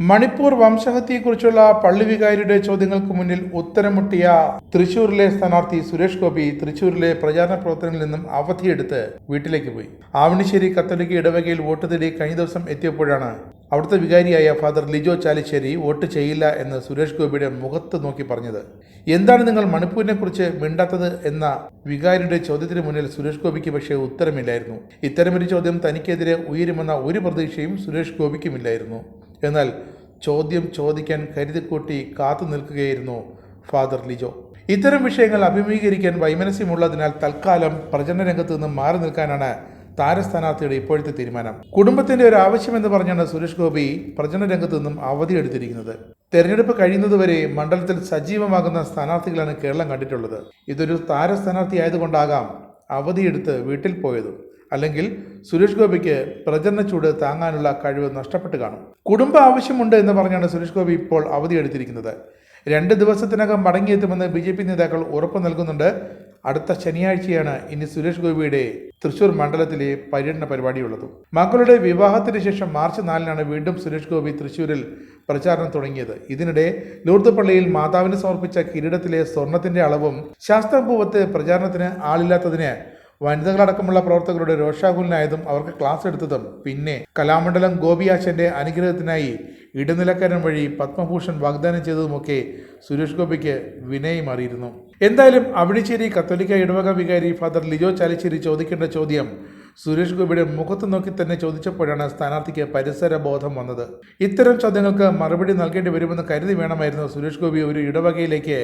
മണിപ്പൂർ വംശഹത്യയെക്കുറിച്ചുള്ള പള്ളിവികാരിയുടെ ചോദ്യങ്ങൾക്ക് മുന്നിൽ ഉത്തരമുട്ടിയ തൃശൂരിലെ സ്ഥാനാർത്ഥി സുരേഷ് ഗോപി തൃശൂരിലെ പ്രചാരണ പ്രവർത്തനങ്ങളിൽ നിന്നും അവധിയെടുത്ത് വീട്ടിലേക്ക് പോയി. ആവണിശ്ശേരി കത്തോലിക്ക ഇടവകയിൽ വോട്ട് തേടി കഴിഞ്ഞ ദിവസം എത്തിയപ്പോഴാണ് അവിടുത്തെ വികാരിയായ ഫാദർ ലിജോ ചാലിശ്ശേരി വോട്ട് ചെയ്യില്ല എന്ന് സുരേഷ് ഗോപിയുടെ മുഖത്ത് നോക്കി പറഞ്ഞത്. എന്താണ് നിങ്ങൾ മണിപ്പൂരിനെ കുറിച്ച് മിണ്ടാത്തത് എന്ന വികാരിയുടെ ചോദ്യത്തിന് മുന്നിൽ സുരേഷ് ഗോപിക്ക് പക്ഷേ ഉത്തരമില്ലായിരുന്നു. ഇത്തരമൊരു ചോദ്യം തനിക്കെതിരെ ഉയരുമെന്ന ഒരു പ്രതീക്ഷയും സുരേഷ് ഗോപിക്കുമില്ലായിരുന്നു. എന്നാൽ ചോദ്യം ചോദിക്കാൻ കരുതിക്കൂട്ടി കാത്തു നിൽക്കുകയായിരുന്നു ഫാദർ ലിജോ. ഇത്തരം വിഷയങ്ങൾ അഭിമുഖീകരിക്കാൻ വൈമനസ്യമുള്ളതിനാൽ തൽക്കാലം പ്രചരണ രംഗത്ത് നിന്ന് മാറി നിൽക്കാനാണ് താരസ്ഥാനാർത്ഥിയുടെ ഇപ്പോഴത്തെ തീരുമാനം. കുടുംബത്തിന്റെ ഒരു ആവശ്യമെന്ന് പറഞ്ഞാണ് സുരേഷ് ഗോപി പ്രചരണ രംഗത്ത് നിന്നും അവധിയെടുത്തിരിക്കുന്നത് തെരഞ്ഞെടുപ്പ് കഴിയുന്നതുവരെ മണ്ഡലത്തിൽ സജീവമാകുന്ന സ്ഥാനാർത്ഥികളാണ് കേരളം കണ്ടിട്ടുള്ളത്. ഇതൊരു താരസ്ഥാനാർത്ഥി ആയതുകൊണ്ടാകാം അവധിയെടുത്ത് വീട്ടിൽ പോയതും. അല്ലെങ്കിൽ സുരേഷ് ഗോപിക്ക് പ്രചരണ ചൂട് താങ്ങാനുള്ള കഴിവ് നഷ്ടപ്പെട്ട് കാണും. കുടുംബ ആവശ്യമുണ്ട് എന്ന് പറഞ്ഞാണ് സുരേഷ് ഗോപി ഇപ്പോൾ അവധിയെടുത്തിരിക്കുന്നത് രണ്ട് ദിവസത്തിനകം മടങ്ങിയെത്തുമെന്ന് ബി ജെ പി നേതാക്കൾ ഉറപ്പു നൽകുന്നുണ്ട്. അടുത്ത ശനിയാഴ്ചയാണ് ഇനി സുരേഷ് ഗോപിയുടെ തൃശൂർ മണ്ഡലത്തിലെ പര്യടന പരിപാടിയുള്ളത്. മക്കളുടെ വിവാഹത്തിന് ശേഷം മാർച്ച് നാലിനാണ് വീണ്ടും സുരേഷ് ഗോപി തൃശൂരിൽ പ്രചാരണം തുടങ്ങിയത്. ഇതിനിടെ ലൂർദ് പള്ളിയിൽ മാതാവിന് സമർപ്പിച്ച കിരീടത്തിലെ സ്വർണത്തിന്റെ അളവും ശാസ്ത്രപൂവത്ത് പ്രചാരണത്തിന് ആളില്ലാത്തതിന് വനിതകളടക്കമുള്ള പ്രവർത്തകരുടെ രോഷാകുലനായതും അവർക്ക് ക്ലാസ് എടുത്തതും പിന്നെ കലാമണ്ഡലം ഗോപി ആശന്റെ അനുഗ്രഹത്തിനായി ഇടനിലക്കാരൻ വഴി പത്മഭൂഷൺ വാഗ്ദാനം ചെയ്തതുമൊക്കെ സുരേഷ് ഗോപിക്ക് വിനയമറിയിരുന്നു എന്തായാലും അവിടിച്ചേരി കത്തോലിക്ക ഇടവക വികാരി ഫാദർ ലിജോ ചാലിശ്ശേരി ചോദിക്കേണ്ട ചോദ്യം സുരേഷ് ഗോപിയുടെ മുഖത്ത് നോക്കി തന്നെ ചോദിച്ചപ്പോഴാണ് സ്ഥാനാർത്ഥിക്ക് പരിസര ബോധം വന്നത്. ഇത്തരം ചോദ്യങ്ങൾക്ക് മറുപടി നൽകേണ്ടി വരുമെന്ന് കരുതി വേണമായിരുന്നു സുരേഷ് ഗോപി ഒരു ഇടവകയിലേക്ക്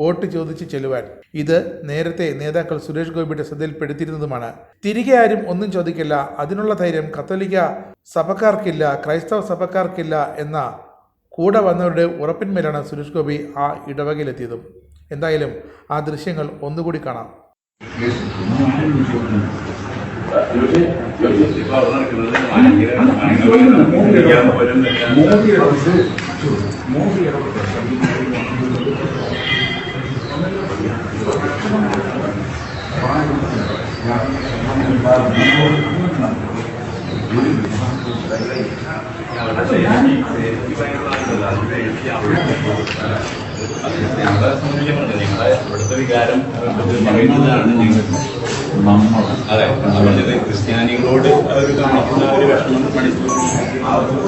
വോട്ട് ചോദിച്ച് ചെല്ലുവാൻ. ഇത് നേരത്തെ നേതാക്കൾ സുരേഷ് ഗോപിയുടെ ശ്രദ്ധയിൽപ്പെടുത്തിയിരുന്നതുമാണ്. തിരികെ ആരും ഒന്നും ചോദിക്കില്ല. അതിനുള്ള ധൈര്യം കത്തോലിക്ക സഭക്കാർക്കില്ല ക്രൈസ്തവ സഭക്കാർക്കില്ല എന്ന കൂടെ വന്നവരുടെ ഉറപ്പിന്മേലാണ് സുരേഷ് ഗോപി ആ ഇടവകയിലെത്തിയതും. എന്തായാലും ആ ദൃശ്യങ്ങൾ ഒന്നുകൂടി കാണാം. ഞങ്ങളെ സംബന്ധിച്ചിടത്തോളം നിങ്ങളെ ഇവിടുത്തെ വികാരം പറയുന്നതാണ് നിങ്ങൾ നമ്മൾ അതെ. അതുകൊണ്ട് ക്രിസ്ത്യാനികളോട് അവർ കാണപ്പെടുന്ന ഒരു വിഷമം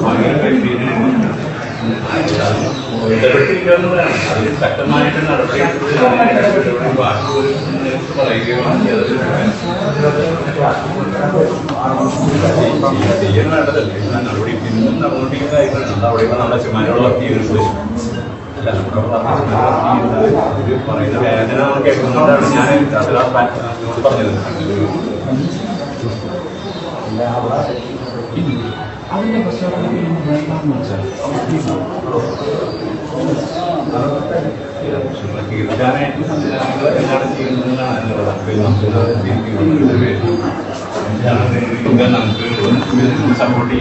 അങ്ങനെ ഇടപെട്ടിരിക്കുന്നതാണ് അതിൽ ശക്തമായിട്ട് നടപടി ചെയ്യാൻ വേണ്ടതല്ലേ നടപടി പിന്നും നടന്നുകൊണ്ടിരിക്കുന്ന കാര്യങ്ങളാണ്. അവിടെ നമ്മുടെ നമ്മുടെ ഒരു പറയുന്ന വേദന കേൾക്കുന്നതുകൊണ്ടാണ് ഞാൻ പറഞ്ഞത്. അതിന്റെ പശ്ചാത്തലത്തിൽ വേണ്ടാന്ന് വെച്ചാൽ നമുക്ക് സപ്പോർട്ട്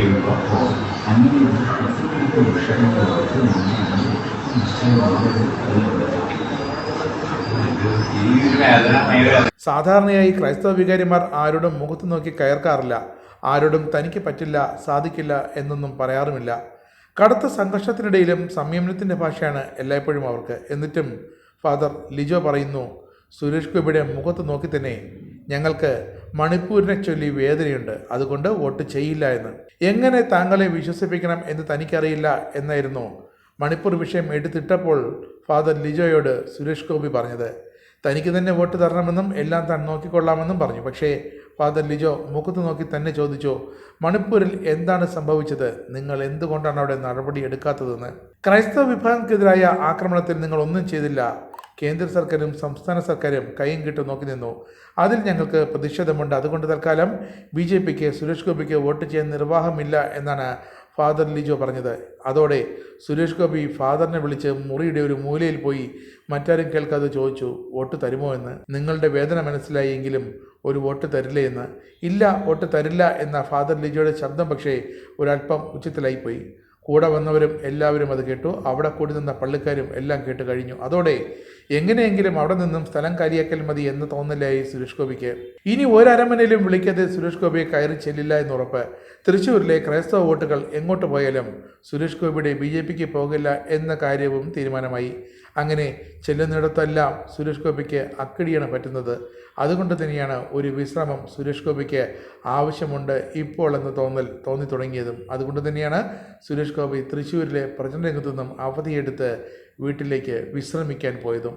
സാധാരണയായി ക്രൈസ്തവ വികാരിമാർ ആരോടും മുഖത്ത് നോക്കി കയർക്കാറില്ല. ആരോടും തനിക്ക് പറ്റില്ല സാധിക്കില്ല എന്നൊന്നും പറയാറുമില്ല. കടുത്ത സംഘർഷത്തിനിടയിലും സംയമനത്തിന്റെ ഭാഷയാണ് എല്ലായ്പ്പോഴും അവർക്ക്. എന്നിട്ടും ഫാദർ ലിജോ പറയുന്നു സുരേഷ് ഗോപിയുടെ മുഖത്ത് നോക്കി തന്നെ ഞങ്ങൾക്ക് മണിപ്പൂരിനെ ചൊല്ലി വേദനയുണ്ട്. അതുകൊണ്ട് വോട്ട് ചെയ്യില്ല എന്ന്. എങ്ങനെ താങ്കളെ വിശ്വസിപ്പിക്കണം എന്ന് തനിക്കറിയില്ല എന്നായിരുന്നു മണിപ്പൂർ വിഷയം എടുത്തിട്ടപ്പോൾ ഫാദർ ലിജോയോട് സുരേഷ് ഗോപി പറഞ്ഞത്. തനിക്ക് തന്നെ വോട്ട് തരണമെന്നും എല്ലാം താൻ നോക്കിക്കൊള്ളാമെന്നും പറഞ്ഞു. പക്ഷേ ഫാദർ ലിജോ മുഖത്ത് നോക്കി തന്നെ ചോദിച്ചു മണിപ്പൂരിൽ എന്താണ് സംഭവിച്ചത്? നിങ്ങൾ എന്തുകൊണ്ടാണ് അവിടെ നടപടി എടുക്കാത്തതെന്ന്? ക്രൈസ്തവ വിഭാഗങ്ങൾക്കെതിരായ ആക്രമണത്തിൽ നിങ്ങൾ ഒന്നും ചെയ്തില്ല. കേന്ദ്ര സർക്കാരും സംസ്ഥാന സർക്കാരും കൈയും കിട്ടു നോക്കി നിന്നു. അതിൽ ഞങ്ങൾക്ക് പ്രതിഷേധമുണ്ട്. അതുകൊണ്ട് തൽക്കാലം ബി ജെ പിക്ക് സുരേഷ് ഗോപിക്ക് വോട്ട് ചെയ്യാൻ നിർവാഹമില്ല എന്നാണ് ഫാദർ ലിജോ പറഞ്ഞത്. അതോടെ സുരേഷ് ഗോപി ഫാദറിനെ വിളിച്ച് മുറിയുടെ ഒരു മൂലയിൽ പോയി മറ്റാരും കേൾക്കാതെ ചോദിച്ചു വോട്ട് തരുമോ എന്ന്? നിങ്ങളുടെ വേദന മനസ്സിലായി എങ്കിലും ഒരു വോട്ട് തരില്ലേ എന്ന്? ഇല്ല വോട്ട് തരില്ല എന്ന ഫാദർ ലിജോയുടെ ശബ്ദം പക്ഷേ ഒരല്പം ഉച്ചത്തിലായിപ്പോയി. കൂടെ വന്നവരും എല്ലാവരും അത് കേട്ടു. അവിടെ കൂടി നിന്ന പള്ളിക്കാരും എല്ലാം കേട്ട് കഴിഞ്ഞു. അതോടെ എങ്ങനെയെങ്കിലും അവിടെ നിന്നും സ്ഥലം കാലിയാക്കൽ മതി എന്ന് തോന്നലായി സുരേഷ് ഗോപിക്ക്. ഇനി ഒരരമനയിലും വിളിക്കാതെ സുരേഷ് ഗോപിയെ കയറി ചെല്ലില്ല എന്ന് ഉറപ്പ്. തൃശ്ശൂരിലെ ക്രൈസ്തവ വോട്ടുകൾ എങ്ങോട്ട് പോയാലും സുരേഷ് ഗോപിയുടെ ബി ജെ പിക്ക് പോകില്ല എന്ന കാര്യവും തീരുമാനമായി. അങ്ങനെ ചെല്ലുന്നിടത്തെല്ലാം സുരേഷ് ഗോപിക്ക് അക്കടിയാണ് പറ്റുന്നത്. അതുകൊണ്ട് തന്നെയാണ് ഒരു വിശ്രമം സുരേഷ് ഗോപിക്ക് ആവശ്യമുണ്ട് ഇപ്പോൾ എന്ന് തോന്നൽ തോന്നി തുടങ്ങിയതും അതുകൊണ്ട് തന്നെയാണ് സുരേഷ് ഗോപി തൃശ്ശൂരിലെ പ്രചരണ രംഗത്തു നിന്നും അവധിയെടുത്ത് വീട്ടിലേക്ക് വിശ്രമിക്കാൻ പോയതും.